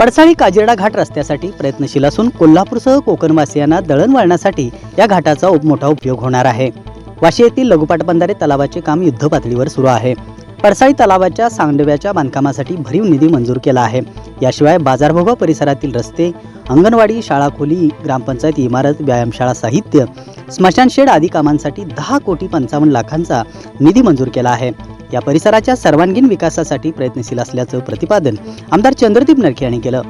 पडसाळी काजिरडा घाट रस्त्यासाठी प्रयत्नशील असून कोल्हापूरसह कोकणवासियांना दळणवळणासाठी या घाटाचा मोठा उपयोग होणार आहे. वाशी येथील लघुपाट बंधारे तलावाचे काम युद्धपातळीवर सुरू आहे. पडसाळी तलावाच्या सांडव्याच्या बांधकामासाठी भरीव निधी मंजूर केला आहे. याशिवाय बाजारभोगा परिसरातील रस्ते अंगणवाडी शाळा खोली ग्रामपंचायत इमारत व्यायामशाळा साहित्य स्मशानशेड आदी कामांसाठी दहा कोटी पंचावन्न लाखांचा निधी मंजूर केला आहे. या परिसराच्या सर्वांगीण विकासासाठी प्रयत्नशील असल्याचं प्रतिपादन आमदार चंद्रदीप नरखे यांनी केलं.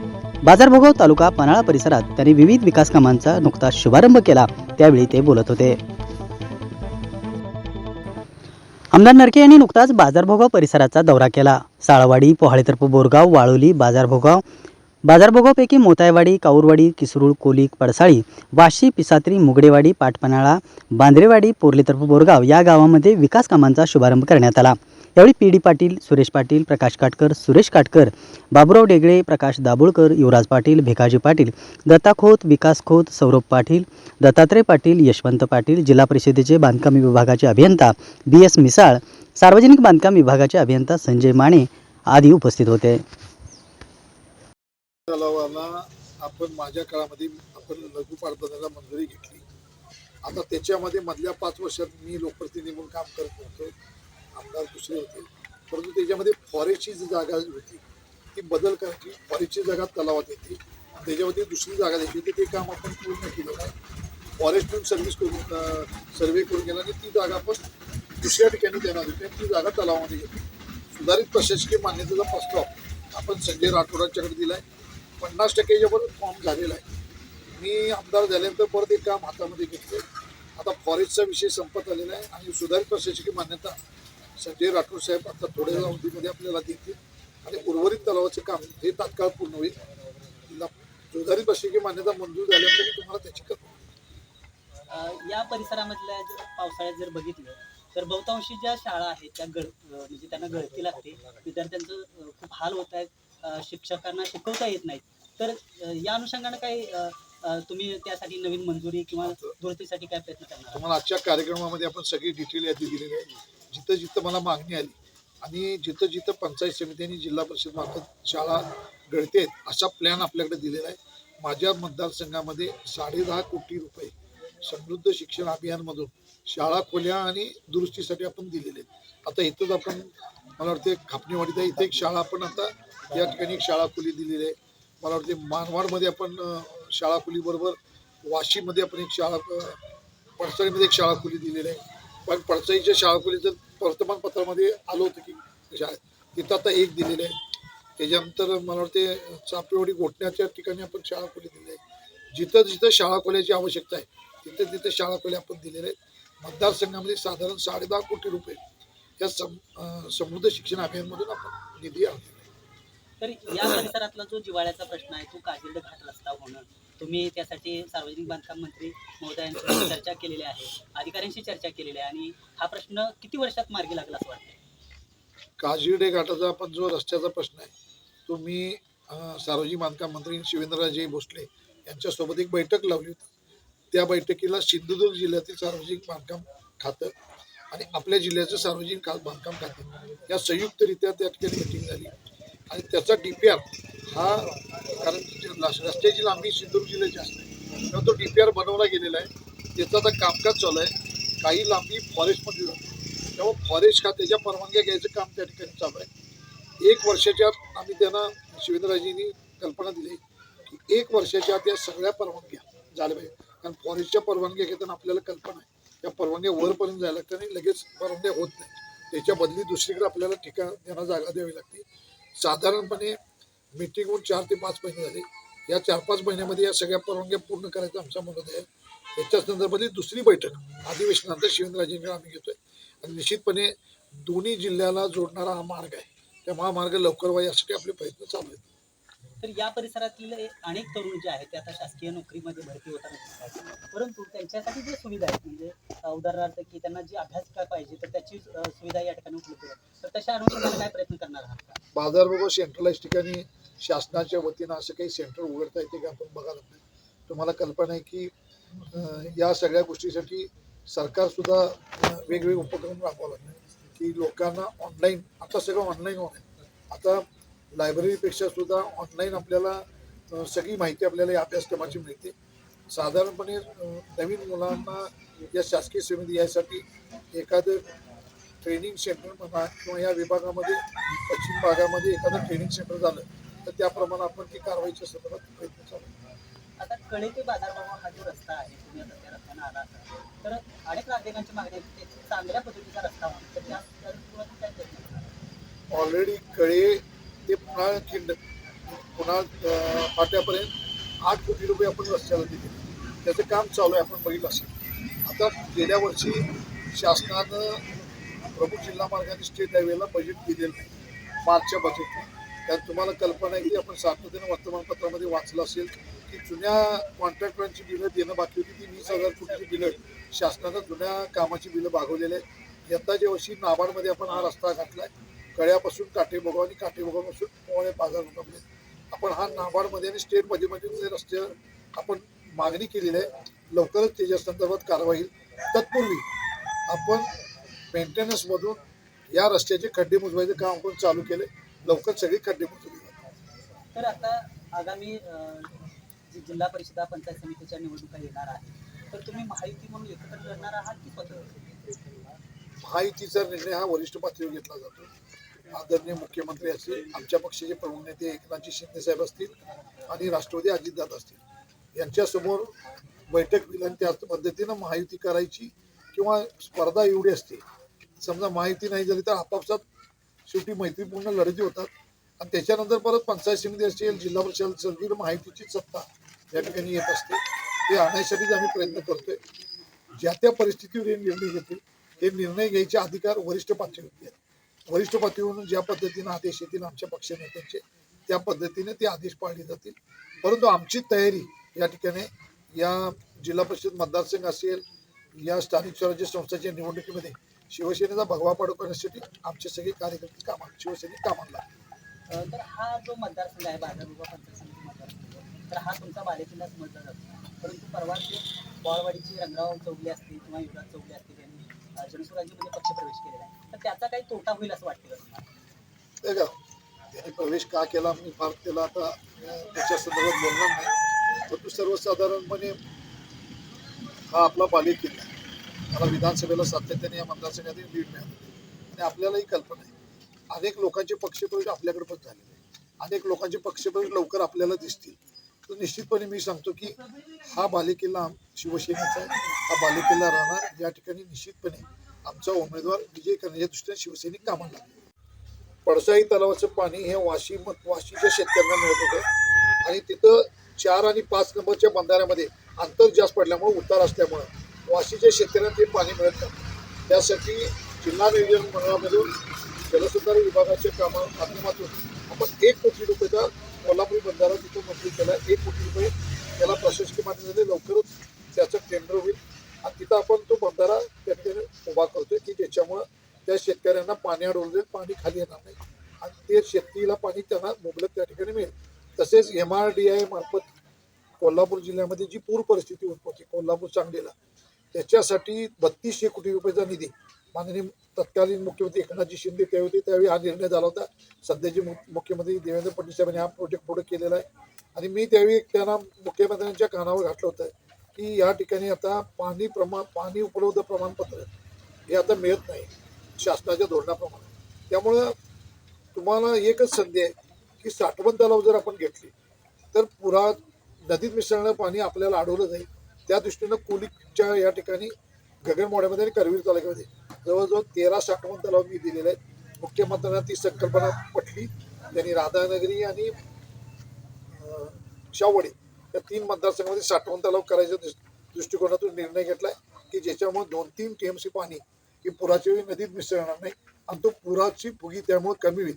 बाजारभोगाव तालुका पन्हाळा परिसरात त्यांनी विविध विकास कामांचा नुकताच शुभारंभ केला त्यावेळी ते बोलत होते. आमदार नरके यांनी नुकताच बाजारभोगाव परिसराचा दौरा केला. साळवाडी पोहाळेतर्फ बोरगाव वाळोली बाजारभोगाव बाजारभोगावपैकी मोतायवाडी काऊरवाडी किसरूळ कोलिक पडसाळी वाशी पिसात्री मुगडेवाडी पाटपनाळा बांद्रेवाडी पोर्लेतर्फ बोरगाव या गावामध्ये विकास कामांचा शुभारंभ करण्यात आला. यावेळी पी डी पाटील सुरेश पाटील प्रकाश काटकर सुरेश काटकर बाबुराव डेगळे प्रकाश दाभोळकर युवराज पाटील भिकाजी पाटील दत्ता खोत विकास खोत सौरभ पाटील दत्तात्रय पाटील यशवंत पाटील जिल्हा परिषदेचे बांधकाम विभागाचे अभियंता बी एस मिसाळ सार्वजनिक बांधकाम विभागाचे अभियंता संजय माने आदी उपस्थित होते. तलावाला आपण माझ्या काळामध्ये आपण लघु पाटबंधाला मंजुरी घेतली. आता त्याच्यामध्ये मधल्या पाच वर्षात मी लोकप्रतिनिधी म्हणून काम करत होतो. आमदार दुसरे होते. परंतु त्याच्यामध्ये फॉरेस्टची जी जागा होती ती बदल करायची फॉरेस्टची जागा तलावात येते. त्याच्यामध्ये दुसरी जागा द्यायची होती. ते काम आपण पूर्ण केलेलं आहे फॉरेस्ट सर्व्हिस करून सर्वे करून गेला आणि ती जागा आपण दुसऱ्या ठिकाणी देणार होती. आणि ती जागा तलावामध्ये घेतली सुधारित प्रशासकीय मान्यतेचा प्रस्ताव आपण संजय राठोडांच्याकडे दिला आहे पन्नास टक्क्याच्यावर फॉर्म झालेला आहे. मी आमदार झाल्यानंतर परत एक काम हातामध्ये घेतलं आता फॉरेस्टचा विषय संपत आलेला आहे आणि सुधारित प्रशासकीय मान्यता संजय राठोड साहेब आता थोड्या अवधीमध्ये आपल्याला देतील. आणि उर्वरित तलावाचं काम हे तात्काळ पूर्ण होईल. सुधारित प्रशासकीय मान्यता मंजूर झाल्यानंतर मी तुम्हाला त्याची अ, या परिसरामधल्या जर पावसाळ्यात जर बघितलं तर बहुतांशी ज्या शाळा आहेत त्या गळ म्हणजे त्यांना गळती लागते. विद्यार्थ्यांचं खूप हाल होत आहेत. शिक्षकांना शिकवता येत नाहीत. तर या अनुषंगानं काही तुम्ही त्यासाठी नवीन मंजुरी किंवा दुरुस्तीसाठी काय प्रयत्न करणार? तुम्हाला आजच्या कार्यक्रमामध्ये आपण सगळी डिटेल यादी दिलेली आहे. जिथं जिथं मला मागणी आली आणि जिथं जिथं पंचायत समिती आणि जिल्हा परिषद मार्फत शाळा घडते आहेत असा प्लॅन आपल्याकडे दिलेला आहे. माझ्या मतदारसंघामध्ये साडेदहा कोटी रुपये समृद्ध शिक्षण अभियानमधून शाळा खोल्या आणि दुरुस्तीसाठी आपण दिलेले आहेत. आता इथंच आपण मला वाटते खापणीवाडीत इथे एक शाळा आपण आता या ठिकाणी एक शाळा खोली दिलेली आहे. मला वाटते मानवाडमध्ये आपण शाळा खोलीबरोबर वाशीमध्ये आपण एक शाळा पडसळीमध्ये एक शाळा खोली दिलेली आहे. पण पडसाईच्या शाळा खोलीचं वर्तमानपत्रामध्ये आलं होतं की शाळेत तिथं आता एक दिलेलं आहे. त्याच्यानंतर मला वाटते चापेवाडी गोठण्याच्या ठिकाणी आपण शाळा खोली दिली आहे. जिथं जिथं शाळा खोल्याची आवश्यकता आहे तिथं तिथं शाळा खोल्या आपण दिलेल्या आहेत. मतदारसंघामध्ये साधारण साडेदहा कोटी रुपये या सम समृद्ध शिक्षण अभियानमधून आपण निधी आणलेला तर या परिसरातला जो जिवाळ्याचा प्रश्न आहे तो काजिर्ड घाट रस्ता होणं तुम्ही त्यासाठी सार्वजनिक बांधकाम मंत्री महोदयांशी चर्चा केलेली आहे अधिकाऱ्यांशी चर्चा केलेली आहे आणि हा प्रश्न किती वर्षात मार्गी लागला असं वाटतं काजिर्डे घाटाचा आपण जो रस्त्याचा प्रश्न आहे तो मी सार्वजनिक बांधकाम मंत्री शिवेंद्रराजे भोसले यांच्यासोबत एक बैठक लावली होती. त्या बैठकीला सिंधुदुर्ग जिल्ह्यातील सार्वजनिक बांधकाम खातं आणि आपल्या जिल्ह्याचं सार्वजनिक बांधकाम खातं या संयुक्तरित्या त्या ठिकाणी मिटिंग झाली. आणि त्याचा डी पी आर हा कारण रस्त्याची लांबी सिंधुदुर्ग जिल्ह्याची असते तेव्हा तो डी पी आर बनवला गेलेला आहे. त्याचं आता कामकाज चालू आहे. काही लांबी फॉरेस्टमध्ये जाते. तेव्हा फॉरेस्ट खात्याच्या परवानग्या घ्यायचं काम त्या ठिकाणी चालू आहे. एक वर्षाच्या आत आम्ही त्यांना शिवेंद्रराजेंनी कल्पना दिली की एक वर्षाच्या आत या सगळ्या परवानग्या झाल्या पाहिजे. कारण फॉरेस्टच्या परवानग्या घेताना आपल्याला कल्पना आहे. त्या परवानग्या वरपर्यंत जायला लागतात आणि लगेच परवानग्या होत नाही त्याच्या बदली दुसरीकडे आपल्याला ठिकाण त्यांना जागा द्यावी लागते. साधारणपणे मीटिंग होऊन चार ते पाच महिने झाले. या चार पाच महिन्यामध्ये या सगळ्या परवानग्या पूर्ण करायचं आमचा मनोदय आहे. याच्या संदर्भातली दुसरी बैठक अधिवेशनानंतर शिवेंद्रराजेंकडे आम्ही घेतोय. आणि निश्चितपणे दोन्ही जिल्ह्याला जोडणारा हा मार्ग आहे. त्या महामार्ग लवकर व्हावा यासाठी आपले प्रयत्न चालू आहेत. तर या परिसरातील अनेक तरुण जे आहेत ते आता शासकीय नोकरीमध्ये भरती होताना दिसत आहेत. परंतु त्यांच्यासाठी जे सुविधा आहेत म्हणजे उदाहरणार्थ की त्यांना जी काय पाहिजे तर त्याची सुविधा या ठिकाणी उपलब्ध आहे तर तशा अनुषंगाने काय प्रयत्न करणार आहात बाजार बाजारभाव सेंट्रलाइज ठिकाणी शासनाच्या वतीनं असं काही सेंटर उघडता येते का आपण बघायला नाही तुम्हाला कल्पना आहे की या सगळ्या गोष्टीसाठी सरकार सुद्धा वेगवेगळे उपक्रम राबवावं लागले की लोकांना ऑनलाईन आता सगळं ऑनलाईन होणार आता लायब्ररीपेक्षा सुद्धा ऑनलाईन आपल्याला सगळी माहिती आपल्याला या अभ्यासक्रमाची मिळते साधारणपणे नवीन मुलांना या शासकीय सेवेमध्ये यासाठी एखादं ट्रेनिंग सेंटर म्हणा किंवा या विभागामध्ये पश्चिम भागामध्ये एखादं ट्रेनिंग सेंटर झालं तर त्याप्रमाणे आपण ती कारवाईच्या संदर्भात प्रयत्न चालू. आता कळे ते बाजारभाव हा जो रस्ता आहे तुम्ही आता त्या रस्त्यानं आला तर अनेक नागरिकांची मागणी आहे की ते चांगल्या पद्धतीचा रस्ता व्हावा तर? ऑलरेडी कळे ते खिंड पुन्हा फाट्यापर्यंत आठ कोटी रुपये आपण रस्त्याला दिले. त्याचं काम चालू आहे आपण बघितलं असेल. आता गेल्या वर्षी शासनानं प्रमुख जिल्हा मार्गाने स्टेट हायवेला बजेट दिलेलं नाही. मार्चच्या बजेटला त्यात तुम्हाला कल्पना आहे की आपण सातत्यानं वर्तमानपत्रामध्ये वाचलं असेल की जुन्या कॉन्ट्रॅक्टरांची बिलं देणं बाकी होती ती वीस हजार कोटीची बिलं शासनानं जुन्या कामाची बिलं भागवलेली आहेत. यंदाच्या वर्षी नाबार्डमध्ये आपण हा रस्ता घातला आहे कळ्यापासून काटेबोगाव आणि काटेबोगावपासून पोळे बाजार होता आपण हा नाबार्डमध्ये आणि स्टेट बजेटमध्ये रस्ते आपण मागणी केलेली आहे लवकरच त्याच्या संदर्भात कारवाई. तत्पूर्वी आपण मेंटेनन्समधून या रस्त्याचे खड्डे मुजवायचं काम आपण चालू केले लवकर सगळे खड्डे मुजवले जातील. तर आता आगामी जी जिल्हा परिषदा पंचायत समितीच्या निवडणुका येणार आहेत तर तुम्ही माहिती म्हणून एकत्र लढणार आहात की स्वतः महायुतीचा निर्णय हा वरिष्ठ पातळीवर घेतला जातो आदरणीय मुख्यमंत्री असतील आमच्या पक्षाचे प्रमुख नेते एकनाथजी शिंदे साहेब असतील आणि राष्ट्रवादी अजितदादा असतील. यांच्यासमोर बैठक होईल आणि त्याच पद्धतीनं महायुती करायची किंवा स्पर्धा एवढी असते. समजा माहिती नाही झाली तर आपापसात शेवटी मैत्रीपूर्ण लढती होतात. आणि त्याच्यानंतर परत पंचायत समिती असेल जिल्हा परिषद असेल माहितीची सत्ता या ठिकाणी येत असते. ते आणण्यासाठीच आम्ही प्रयत्न करतोय. ज्या त्या परिस्थितीवर हे निर्णय घेतील हे निर्णय घ्यायचे अधिकार वरिष्ठ पातळीवरती आहेत. वरिष्ठ पातळीवरून ज्या पद्धतीने आदेश येतील आमच्या पक्ष नेत्यांचे त्या पद्धतीने ते आदेश पाळले जातील परंतु आमची तयारी या ठिकाणी या जिल्हा परिषद मतदारसंघ असेल या स्थानिक स्वराज्य संस्थेच्या निवडणुकीमध्ये शिवसेनेचा भगवा पाडू करण्यासाठी आमचे सगळे कार्यकर्ते काम शिवसैनिक कामाला लागले. तर हा जो मतदारसंघ आहे तर हा तुमचा बालेकिल्ला समजला जातो परंतु परवाचे बॉळवाडीची रंगराव चौगले असतील किंवा युवराज चौगले असतील यांनी जनसुराज्यमध्ये पक्षप्रवेश केलेला आहे. तर त्याचा काही तोटा होईल असं वाटतं का तुम्हाला? त्याने प्रवेश का केला? मी फार त्याला आता त्याच्या संदर्भात बोलणार नाही. परंतु सर्वसाधारणपणे हा आपला बालेक किल्ला आहे. मला विधानसभेला सातत्याने या मतदारसंघातील लीड मिळाली आणि आपल्यालाही कल्पना आहे. अनेक लोकांचे पक्षप्रवेश आपल्याकडे पण झालेले आहे अनेक लोकांचे पक्षप्रवेश लवकर आपल्याला दिसतील. तर निश्चितपणे मी सांगतो की हा बालेकिल्ला शिवसेनेचा आहे. हा बालेकिल्ला राहणार. या ठिकाणी निश्चितपणे आमचा उमेदवार विजय करण्याच्या दृष्टीने शिवसैनिक कामाला लागले. पडसाई तलावाचं पाणी हे वाशी वाशीच्या शेतकऱ्यांना मिळत होतं आणि तिथं चार आणि पाच नंबरच्या बंधाऱ्यामध्ये अंतर जास्त पडल्यामुळे उतार असल्यामुळं वाशीच्या शेतकऱ्यांना ते पाणी मिळत नाही. त्यासाठी जिल्हा नियोजन मंडळामधून जलसंधारण विभागाच्या कामा माध्यमातून आपण एक कोटी रुपयाचा कोल्हापुरी बंधारा तिथं मंजूर केला एक कोटी रुपये त्याला प्रशासकीय मान्य झाले लवकरच त्याचं टेंडर होईल. आणि तिथं आपण तो बंधारा त्या ठिकाणी उभा करतोय की ज्याच्यामुळं त्या शेतकऱ्यांना पाणी अडवलं जाईल पाणी खाली येणार नाही. आणि ते शेतीला पाणी त्यांना मुबलक त्या ठिकाणी मिळेल. तसेच एम आर डी आय मार्फत कोल्हापूर जिल्ह्यामध्ये जी पूर परिस्थिती उद्भवते कोल्हापूर सांगलीला त्याच्यासाठी बत्तीसशे कोटी रुपयाचा निधी माननीय तत्कालीन मुख्यमंत्री एकनाथजी शिंदे ते होते त्यावेळी हा निर्णय झाला होता. सध्याचे मु- मुख्यमंत्री देवेंद्र फडणवीस साहेबांनी हा प्रोजेक्ट पुढे केलेला आहे. आणि मी त्यावेळी त्यांना मुख्यमंत्र्यांच्या कानावर घातलं होतं की या ठिकाणी आता पाणी प्रमाण पाणी उपलब्ध प्रमाणपत्र हे आता मिळत नाही. शासनाच्या धोरणाप्रमाणे. त्यामुळं तुम्हाला एकच संधी आहे की साठवण तलाव जर आपण घेतली तर पुरा नदीत मिसळणं पाणी आपल्याला अडवलं जाईल. त्या दृष्टीनं कोलिकच्या या ठिकाणी गगनमोड्यामध्ये आणि करवीर तालुक्यामध्ये जवळजवळ तेरा साठवण तलाव मी दिलेले आहेत. मुख्यमंत्र्यांना ती संकल्पना पटली. त्यांनी राधानगरी आणि शावडी या तीन मतदारसंघामध्ये साठवण तलाव करायच्या दृष्- दृष्टिकोनातून निर्णय घेतलाय की ज्याच्यामुळे दोन तीन टीएमसी पाणी ही पुराच्या वेळी नदीत मिसळणार नाही आणि तो पुराची फुगी त्यामुळे कमी होईल.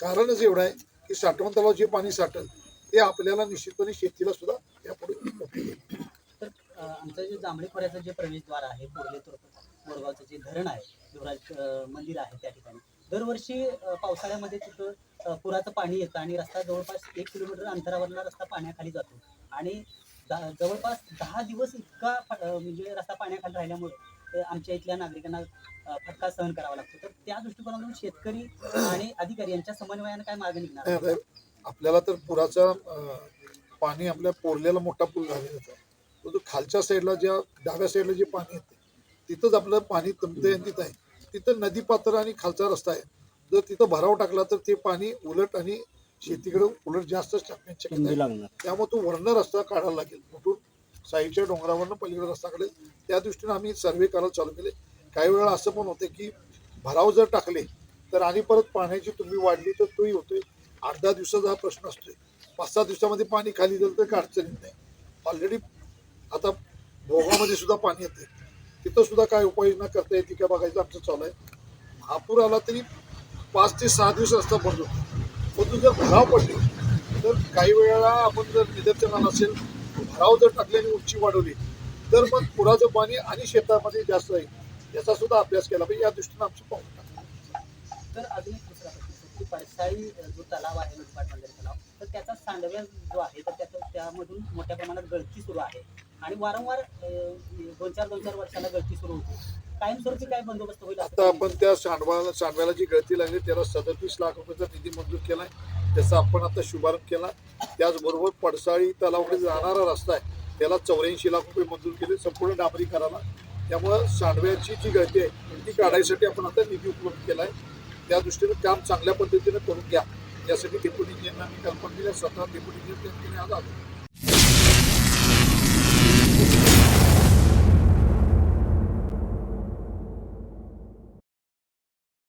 कारणच एवढं आहे की साठवण तलाव जे पाणी साठल ते आपल्याला निश्चितपणे शेतीला सुद्धा यापुढे तर आमचं जे जांभळी खोऱ्याचं जे प्रवेशद्वार आहे बोरगावचं जे धरण आहे युवराज मंदिर आहे त्या ठिकाणी. दरवर्षी पावसाळ्यामध्ये तिथं पुराचं पाणी येतं आणि रस्ता जवळपास एक किलोमीटर अंतरावरला रस्ता पाण्याखाली जातो. आणि जवळपास दहा दिवस इतका म्हणजे रस्ता पाण्याखाली राहिल्यामुळे आमच्या इथल्या नागरिकांना फटका सहन करावा लागतो. तर त्या दृष्टिकोनातून शेतकरी आणि अधिकारी यांच्या समन्वयाने काय मार्ग निघणार? नाही, आपल्याला तर पुराचा पाणी आपल्या पोरलेला मोठा पूल झालेला होता तो खालच्या साईडला ज्या डाव्या साईडला जे पाणी येते तिथंच आपलं पाणी तिथं आहे. तिथं नदी पात्र आणि खालचा रस्ता आहे. जर तिथं भराव टाकला तर ते पाणी उलट आणि शेतीकडे उलट जास्तच टाकण्याची शक्यता आहे. त्यामुळे तो वर्ण रस्ता काढायला लागेल. कुठून? साईडच्या डोंगरावरनं पलीकडे रस्ता काढेल त्या दृष्टीने आम्ही सर्वे करायला चालू केले. काही वेळा असं पण होतं की भराव जर टाकले तर आणि परत पाण्याची तुम्ही वाढली तर तोही होतोय. आठ दहा दिवसाचा हा प्रश्न असतोय. पाच सहा दिवसामध्ये पाणी खाली झालं तर काय अडचण येत नाही. ऑलरेडी आता भोगामध्ये सुद्धा पाणी येते तिथं सुद्धा काय उपाययोजना करता येते का बघायचं आमचं चालू आहे. महापूर आला तरी पाच ते सहा दिवस रस्ता बंद होतो परंतु जर भराव पडली तर काही वेळेला आपण जर निदर्शनाला असेल भराव जर टाकल्याने उंची वाढवली तर मग पुराचं पाणी आणि शेतामध्ये जास्त राहील. याचा सुद्धा अभ्यास केला पाहिजे. या दृष्टीने आमचं पाऊल टाकलं. तर अजून एक दुसरा की जो तलाव आहे नदीपाट तलाव तर त्याचा सांडव्या जो आहे तर त्याचा त्यामधून मोठ्या प्रमाणात गळती सुरू आहे. आणि वारंवार दोन चार दोन चार वर्षाला गळती सुरू होते. कायमस्वरूपी काय बंदोबस्त होईल असं आता आपण त्या सांडवाला सांडव्याला जी गळती लागली त्याला सदतीस लाख रुपयाचा निधी मंजूर केलाय त्याचा आपण आता शुभारंभ केला. त्याचबरोबर पडसाळी तलावाकडे जाणारा रस्ता आहे त्याला चौऱ्याऐंशी लाख रुपये मंजूर केले संपूर्ण डांबरीकराला त्यामुळं सांडव्याची जी गळती आहे ती काढायसाठी आपण आता निधी उपलब्ध केला आहे त्या दृष्टीने काम चांगल्या पद्धतीने करून घ्या. यासाठी डेप्युटी इंजिनियरांनी कल्पना दिल्या स्वतः डेप्युटी इंजिनियर त्यांनी आज आलो.